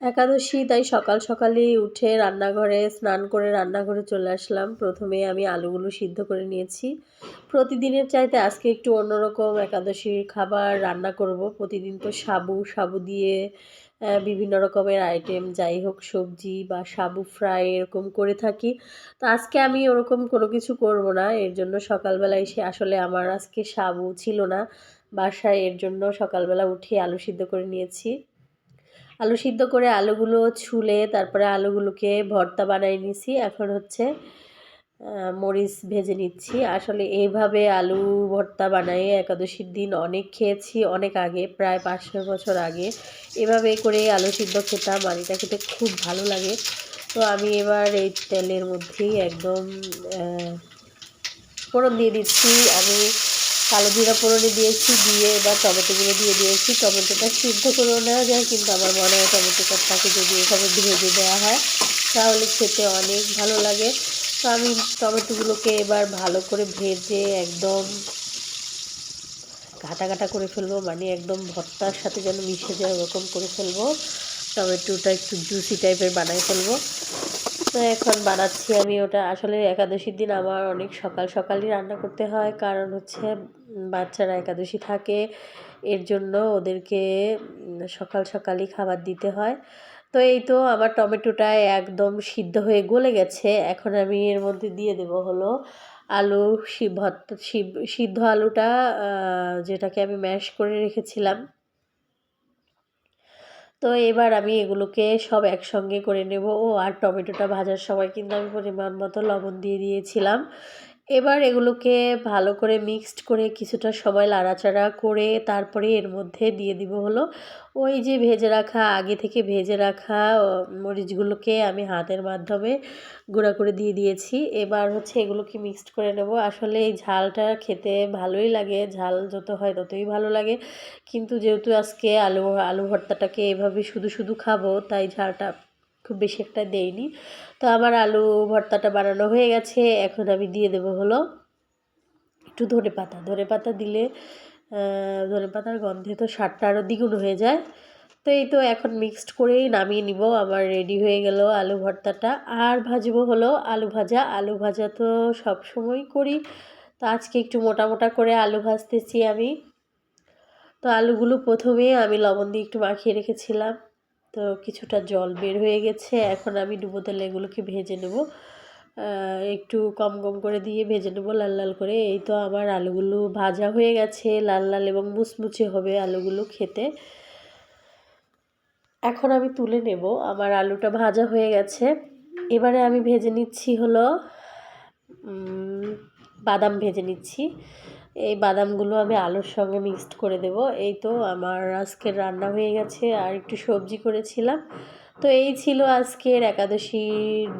একাদশী, তাই সকাল সকালই উঠে রান্নাঘরে, স্নান করে রান্নাঘরে চলে আসলাম। প্রথমে আমি আলুগুলো সিদ্ধ করে নিয়েছি। প্রতিদিনের চাইতে আজকে একটু অন্যরকম একাদশীর খাবার রান্না করব। প্রতিদিন তো সাবু সাবু দিয়ে বিভিন্ন রকমের আইটেম যাই হোক সবজি বা সাবু ফ্রাই এরকম করে থাকি। তো আজকে আমি ওরকম কোনো কিছু করব না। এর জন্য সকালবেলা এসে আসলে আমার আজকে সাবু ছিল না। বাসায় এর জন্য সকালবেলা উঠে আলু সিদ্ধ করে নিয়েছি। আলু সিদ্ধ করে আলুগুলো ছুলে তারপরে আলুগুলোকে ভর্তা বানিয়ে নিছি। এখন হচ্ছে মরিচ ভেজে নিচ্ছি। আসলে এইভাবে আলু ভর্তা বানাই একাদশীর দিন অনেক খেয়েছি, অনেক আগে, প্রায় পাঁচ ছয় বছর আগে। এভাবে করে আলু সিদ্ধ খেতাম আর এটা খেতে খুব ভালো লাগে। তো আমি এবার এই তেলের মধ্যেই একদম ফোড়ন দিয়ে দিচ্ছি। আমি কালো জিরা ফোড়নে দিয়েছি, দিয়ে এবার টমেটোগুলো দিয়ে দিয়েছি। টমেটোটা সিদ্ধ করেও নেওয়া যায়, কিন্তু আমার মনে হয় টমেটোটাকে যদি এভাবে ভেজে দেওয়া হয়, তাহলে খেতে অনেক ভালো লাগে। তো আমি টমেটোগুলোকে এবার ভালো করে ভেজে একদম ঘাটা ঘাটা করে ফেলব মানে একদম ভর্তার সাথে যেন মিশে যায় ওরকম করে ফেলব। টমেটোটা একটু জুসি টাইপের বানাই ফেলব। তো এখন বানাচ্ছি আমি ওটা। আসলে একাদশীর দিন আমার অনেক সকাল সকালই রান্না করতে হয়, কারণ হচ্ছে বাচ্চারা একাদশী থাকে, এর জন্য ওদেরকে সকাল সকালই খাবার দিতে হয়। তো এই তো আমার টমেটোটা একদম সিদ্ধ হয়ে গলে গেছে, এখন আমি এর মধ্যে দিয়ে দেব হলো আলু সিদ্ধ আলুটা যেটাকে আমি ম্যাশ করে রেখেছিলাম। তো এবার আমি এগুলোকে সব একসঙ্গে করে নেব। ও আর টমেটোটা ভাজার সময় কিন্তু আমি পরিমাণ মতো লবণ দিয়ে দিয়েছিলাম। এবার এগুলোকে ভালো করে মিক্সড করে কিছুটা সময় লাড়াচাড়া করে তারপরে এর মধ্যে দিয়ে দিব হলো ওই যে ভেজে রাখা, আগে থেকে ভেজে রাখা মরিচগুলোকে আমি হাতের মাধ্যমে গুঁড়া করে দিয়ে দিয়েছি। এবার হচ্ছে এগুলোকে মিক্সড করে নেব। আসলে এই ঝালটা খেতে ভালোই লাগে, ঝাল যত হয় ততই ভালো লাগে। কিন্তু যেহেতু আজকে আলু আলু ভর্তাটাকে এভাবে শুধু শুধু খাব, তাই ঝালটা খুব বেশি একটা দেইনি তো আমার আলু ভর্তাটা বানানো হয়ে গেছে, এখন আমি দিয়ে দেবো হলো একটু ধনে পাতা। ধনে পাতা দিলে ধনে পাতার গন্ধে তো স্বাদটা আরও দ্বিগুণ হয়ে যায়। তো এই তো এখন মিক্সড করেই নামিয়ে নিব, আমার রেডি হয়ে গেল আলু ভর্তাটা। আর ভাজবো হলো আলু ভাজা। আলু ভাজা তো সব সময় করি, তো আজকে একটু মোটা মোটা করে আলু ভাজতেছি আমি। তো আলুগুলো প্রথমে আমি লবণ দিয়ে একটু মাখিয়ে রেখেছিলাম। তো কিছুটা জল বের হয়ে গেছে। এখন আমি ডুবো তেলে এগুলোকে ভেজে নেব। একটু কম কম করে দিয়ে ভেজে নেব লাল লাল করে। এই তো আমার আলুগুলো ভাজা হয়ে গেছে। লাল লাল এবং মুচমুচে হবে আলুগুলো খেতে। এখন আমি তুলে নেব। আমার আলুটা ভাজা হয়ে গেছে। এবারে আমি ভেজে নিচ্ছি হলো বাদাম ভেজে নিচ্ছি। এই বাদামগুলো আমি আলুর সঙ্গে মিক্সড করে দেব। এই তো আমার আজকের রান্না হয়ে গেছে আর একটু সবজি করেছিলাম। তো এই ছিল আজকের একাদশীর